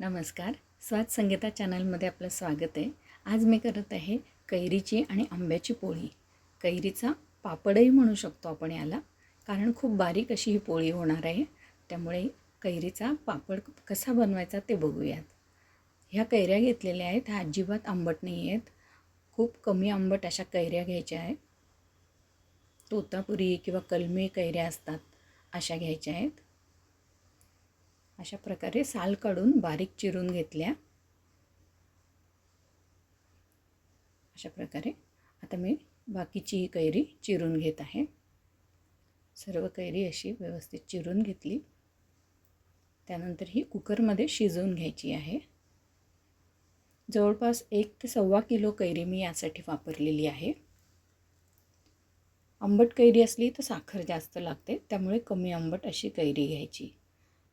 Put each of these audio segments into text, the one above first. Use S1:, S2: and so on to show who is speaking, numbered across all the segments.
S1: नमस्कार. स्वाद संगीता चॅनलमध्ये आपलं स्वागत आहे. आज मी करत आहे कैरीची आणि आंब्याची पोळी. कैरीचा पापडही म्हणू शकतो आपण याला कारण खूप बारीक अशी ही पोळी होणार आहे. त्यामुळे कैरीचा पापड कसा बनवायचा ते बघूयात. ह्या कैऱ्या घेतलेल्या आहेत. ह्या अजिबात आंबट नाही आहेत. खूप कमी आंबट अशा कैऱ्या घ्यायच्या आहेत. तोतापुरी किंवा कलमी कैऱ्या असतात अशा घ्यायच्या आहेत. अशा प्रकारे साल काढून बारीक चिरून घेतल्या. अशा प्रकारे आता मी बाकीची ही कैरी चिरून घेत आहे. सर्व कैरी अशी व्यवस्थित चिरून घेतली. त्यानंतर ही कुकरमध्ये शिजवून घ्यायची आहे. जवळपास एक ते सव्वा किलो कैरी मी यासाठी वापरलेली आहे. आंबट कैरी असली तर साखर जास्त लागते त्यामुळे कमी आंबट अशी कैरी घ्यायची.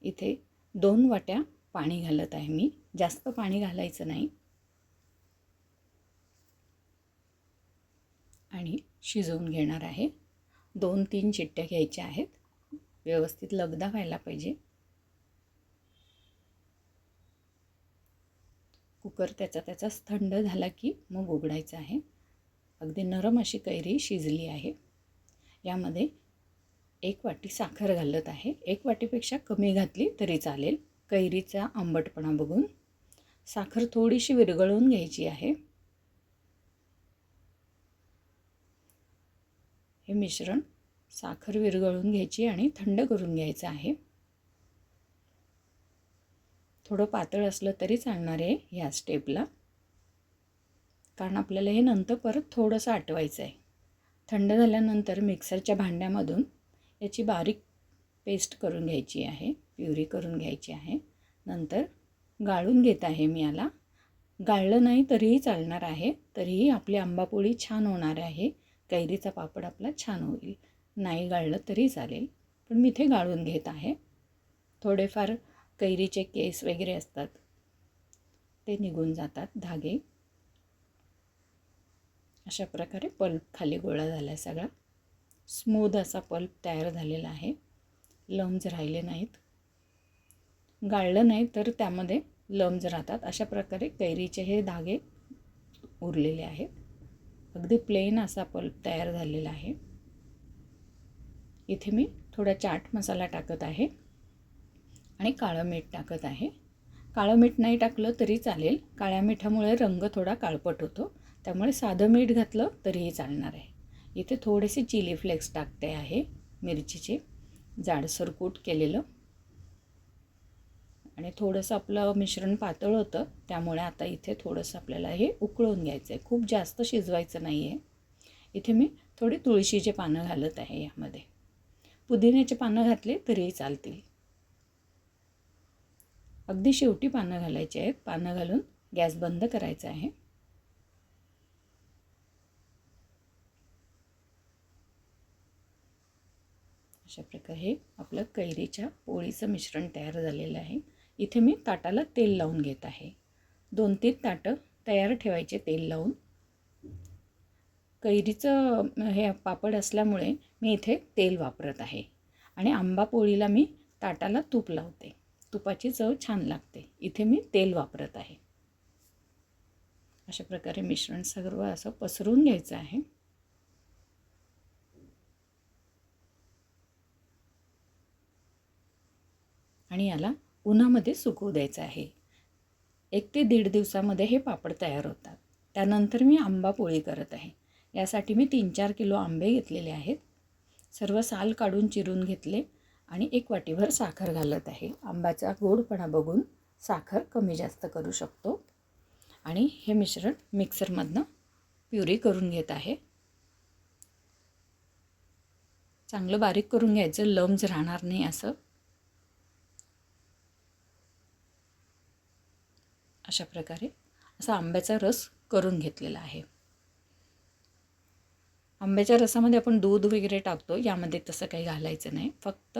S1: इथे दोन वाट्या पाणी घालत आहे मी. जास्त पाणी घालायचं नाही. आणि शिजवून घेणार आहे. दोन तीन चिट्ट्या घ्यायच्या आहेत. व्यवस्थित लगदा व्हायला पाहिजे. कुकर त्याचा त्याचाच थंड झाला की मग उघडायचा आहे. अगदी नरम अशी कैरी शिजली आहे. यामध्ये एक वाटी साखर घालत आहे. एक वाटीपेक्षा कमी घातली तरी चालेल. कैरीचा आंबटपणा बघून. साखर थोडीशी विरघळवून घ्यायची आहे. हे मिश्रण साखर विरघळून घ्यायची आणि थंड करून घ्यायचं आहे. थोडं पातळ असलं तरी चालणार आहे ह्या स्टेपला. कारण आपल्याला हे नंतर परत थोडंसं आटवायचं आहे थंड झाल्यानंतर मिक्सरच्या भांड्यामधून याची बारीक पेस्ट करून घ्यायची आहे प्युरी करून घ्यायची आहे. नंतर गाळून घेत आहे मी याला. गाळलं नाही तरीही चालणार आहे तरीही आपली आंबापोळी छान होणार आहे. कैरीचा पापड आपला छान होईल. नाही गाळलं तरी चालेल पण मी इथे गाळून घेत आहे. थोडेफार कैरीचे केस वगैरे असतात ते निघून जातात धागे. अशा प्रकारे पल्प खाली गोळा झाला आहे सगळा. स्मूद असा पल्प तयार झालेला आहे. लम्ज राहिले नाहीत. गाळलं नाही तर त्यामध्ये लम्ज राहतात. अशा प्रकारे कैरीचे हे धागे उरलेले आहेत. अगदी प्लेन असा पल्प तयार झालेला आहे. इथे मी थोडा चाट मसाला टाकत आहे आणि काळं मीठ टाकत आहे. काळं मीठ नाही टाकलं तरी चालेल. काळ्या मिठामुळे रंग थोडा काळपट होतो. त्यामुळे साधं मीठ घातलं तरीही चालणार आहे. इथे थोडेसे चिली फ्लेक्स टाकते आहे मिरचीचे. जाडसर कूट केलेलं. आणि थोडंसं आपलं मिश्रण पातळ होतं त्यामुळे आता इथे थोडंसं आपल्याला हे उकळून घ्यायचं आहे खूप जास्त शिजवायचं नाही आहे इथे मी थोडी तुळशीचे पानं घालत आहे यामध्ये. पुदिन्याचे पानं घातले तरीही चालतील. अगदी शेवटी पानं घालायचे आहेत. पानं घालून गॅस बंद करायचा आहे. अशा प्रकारे हे आपलं कैरीच्या पोळीचं मिश्रण तयार झालेलं आहे. इथे मी ताटाला तेल लावून घेत आहे. दोन तीन ताटं तयार ठेवायचे तेल लावून. कैरीचं हे पापड असल्यामुळे मी इथे तेल वापरत आहे. आणि आंबा पोळीला मी ताटाला तूप लावते. तुपाची चव छान लागते. इथे मी तेल वापरत आहे. अशा प्रकारे मिश्रण सर्व असं पसरून घ्यायचं आहे. आणि याला उन्हामध्ये सुकवू द्यायचं आहे. एक ते दीड दिवसामध्ये हे पापड तयार होतात. त्यानंतर मी आंबा पोळी करत आहे. यासाठी मी तीन चार किलो आंबे घेतलेले आहेत. सर्व साल काढून चिरून घेतले आणि एक वाटीभर साखर घालत आहे. आंब्याचा गोडपणा बघून साखर कमी जास्त करू शकतो. आणि हे मिश्रण मिक्सरमधनं प्युरी करून घेत आहे. चांगलं बारीक करून घ्यायचं. लम्ज राहणार नाही असं. अशा प्रकारे असा आंब्याचा रस करून घेतलेला आहे. आंब्याच्या रसामध्ये आपण दूध वगैरे टाकतो यामध्ये तसं काही घालायचं नाही. फक्त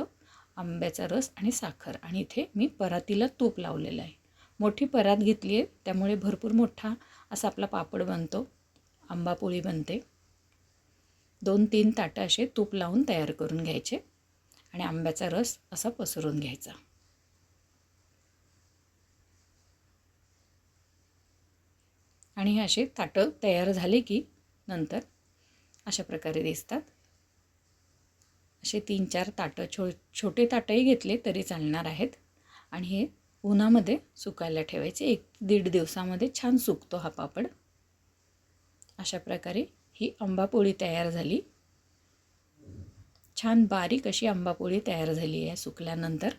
S1: आंब्याचा रस आणि साखर. आणि इथे मी परातीला तूप लावलेलं आहे. मोठी परात घेतली आहे त्यामुळे भरपूर मोठा असा आपला पापड बनतो. आंबापोळी बनते. दोन तीन ताटं असे तूप लावून तयार करून घ्यायचे. आणि आंब्याचा रस असा पसरून घ्यायचा. आणि हे असे ताटं तयार झाले की नंतर अशा प्रकारे दिसतात. असे तीन चार ताटं छो छोटे ताटंही घेतले तरी चालणार आहेत. आणि हे उन्हामध्ये सुकायला ठेवायचे. एक दीड दिवसामध्ये छान सुकतो हा पापड. अशा प्रकारे ही आंबापोळी तयार झाली. छान बारीक अशी आंबापोळी तयार झाली आहे सुकल्यानंतर.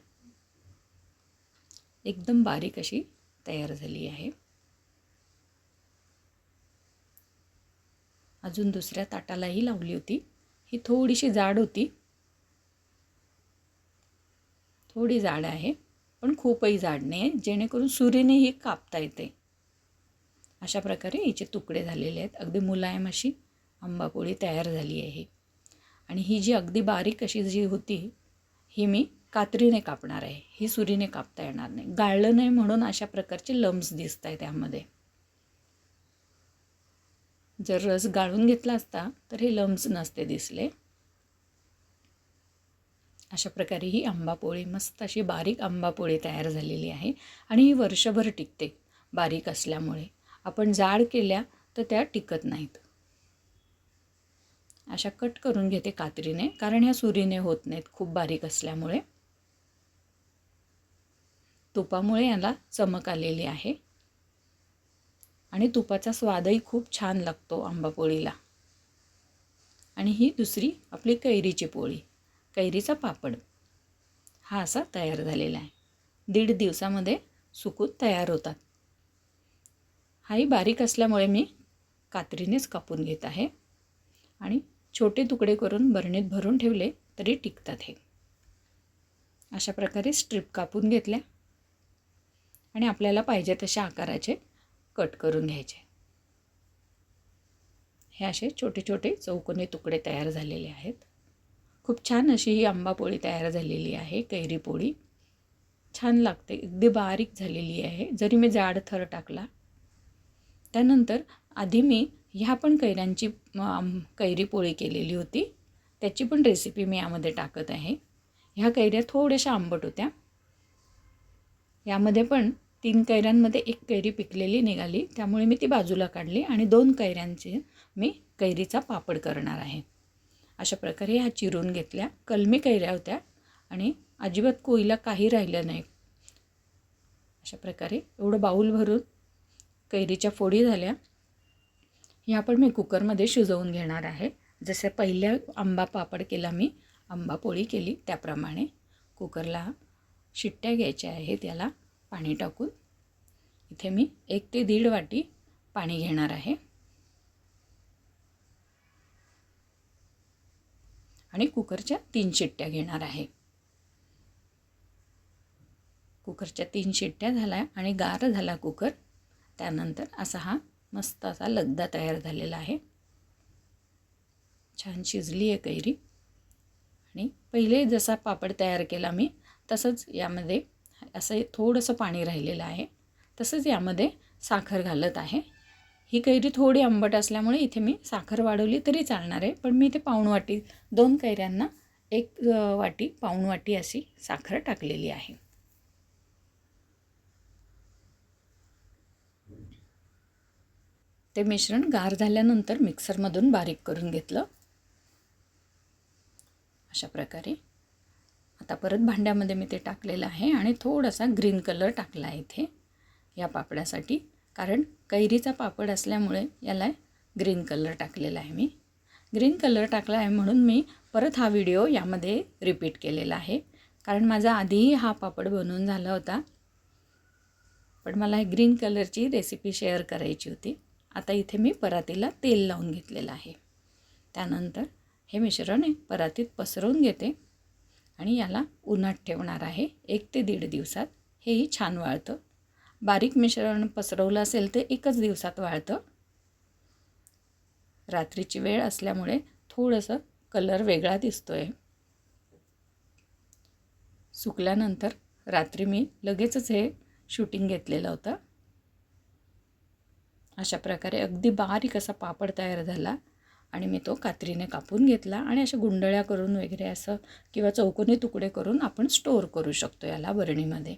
S1: एकदम बारीक अशी तयार झाली आहे. अजून दुसऱ्या ताटालाही लावली होती. ही थोडीशी जाड होती. थोडी जाड आहे पण खूपही जाड नाही आहे जेणेकरून सुरीनेही कापता येते. अशा प्रकारे हिचे तुकडे झालेले आहेत. अगदी मुलायम अशी आंबापोळी तयार झाली आहे. आणि ही जी अगदी बारीक अशी जी होती ही मी कात्रीने कापणार आहे. ही सुरीने कापता येणार नाही. गाळलं नाही म्हणून अशा प्रकारचे लम्स दिसत आहे त्यामध्ये जर रस गाळून घेतला असता तर हे लम्स नसते दिसले. अशा प्रकारे ही आंबापोळी मस्त अशी बारीक आंबापोळी तयार झालेली आहे आणि ही वर्षभर टिकते बारीक असल्यामुळे. आपण जाड केल्या तर त्या टिकत नाहीत. अशा कट करून घेते कात्रीने कारण ह्या सुरीने होत नाहीत खूप बारीक असल्यामुळे. तुपामुळे याला चमक आलेली आहे. आणि तुपाचा स्वादही खूप छान लागतो आंबापोळीला आणि ही दुसरी आपली कैरीची पोळी कैरीचा पापड. हा असा तयार झालेला आहे. दीड दिवसामध्ये सुकून तयार होतात. हाही बारीक असल्यामुळे मी कात्रीनेच कापून घेत आहे. आणि छोटे तुकडे करून बरणीत भरून ठेवले तरी टिकतात हे. अशा प्रकारे स्ट्रीप कापून घेतल्या. आणि आपल्याला पाहिजे तशा आकाराचे कट करून घ्यायचे. हे असे छोटे छोटे चौकोनी तुकडे तयार झालेले आहेत. खूप छान अशी ही आंबा पोळी तयार झालेली आहे कैरी पोळी. छान लागते अगदी बारीक झालेली आहे. जरी मी जाड थर टाकला त्यानंतर आधी मी ह्या पण कैऱ्यांची कैरी पोळी केलेली होती. त्याची पण रेसिपी मी यामध्ये टाकत आहे. ह्या कैऱ्या थोड्याशा आंबट होत्या. यामध्ये पण तीन कैऱ्यांमध्ये एक कैरी पिकलेली निघाली. त्यामुळे मी ती बाजूला काढली आणि दोन कैऱ्यांचे मी कैरीचा पापड करणार आहे. अशा प्रकारे ह्या चिरून घेतल्या. कलमी कैऱ्या होत्या आणि अजिबात कोईला काही राहिलं नाही. अशा प्रकारे एवढं बाऊल भरून कैरीच्या फोडी झाल्या. ह्या पण मी कुकरमध्ये शिजवून घेणार आहे. जसे पहिल्या आंबा पापड केला मी आंबा पोळी केली त्याप्रमाणे कुकरला शिट्ट्या घ्यायच्या आहेत याला. पाणी टाकून इथे मी एक ते दीड वाटी पाणी घेणार आहे. आणि कुकरच्या तीन शिट्ट्या घेणार आहे. कुकरच्या तीन शिट्ट्या झाल्या आणि गार झाला कुकर त्यानंतर असा हा मस्त असा लगदा तयार झालेला आहे. छान शिजली आहे कैरी. आणि पहिले जसा पापड तयार केला मी तसंच यामध्ये असं थोडंसं पाणी राहिलेलं आहे. तसंच यामध्ये साखर घालत आहे. ही कैरी थोडी आंबट असल्यामुळे इथे मी साखर वाढवली तरी चालणार आहे. पण मी इथे पाऊण वाटी दोन कैऱ्यांना एक वाटी पाऊण वाटी अशी साखर टाकलेली आहे. ते मिश्रण गार झाल्यानंतर मिक्सरमधून बारीक करून घेतलं. अशा प्रकारे. आता परत भांड्यामध्ये मी ते टाकलेलं आहे आणि थोडासा ग्रीन कलर टाकला आहे इथे या पापडासाठी. कारण कैरीचा पापड असल्यामुळे याला ग्रीन कलर टाकलेला आहे मी. ग्रीन कलर टाकला आहे म्हणून मी परत हा व्हिडिओ यामध्ये रिपीट केलेला आहे. कारण माझा आधीही हा पापड बनवून झाला होता. पण मला ग्रीन कलरची रेसिपी शेअर करायची होती. आता इथे मी परातीला तेल लावून घेतलेलं आहे. त्यानंतर हे मिश्रण परातीत पसरवून घेते. आणि याला उन्हात ठेवणार आहे एक ते दीड दिवसात. हेही छान वाळतं. बारीक मिश्रण पसरवलं असेल ते एकच दिवसात वाळतं. रात्रीची वेळ असल्यामुळे थोडंसं कलर वेगळा दिसतो आहे सुकल्यानंतर रात्री मी लगेचच हे शूटिंग घेतलेलं होतं. अशा प्रकारे अगदी बारीक असा पापड तयार झाला. आणि मी तो कात्रीने कापून घेतला आणि अशा गुंडळ्या करून वगैरे असं किंवा चौकोनी तुकडे करून आपण स्टोअर करू शकतो याला बरणीमध्ये.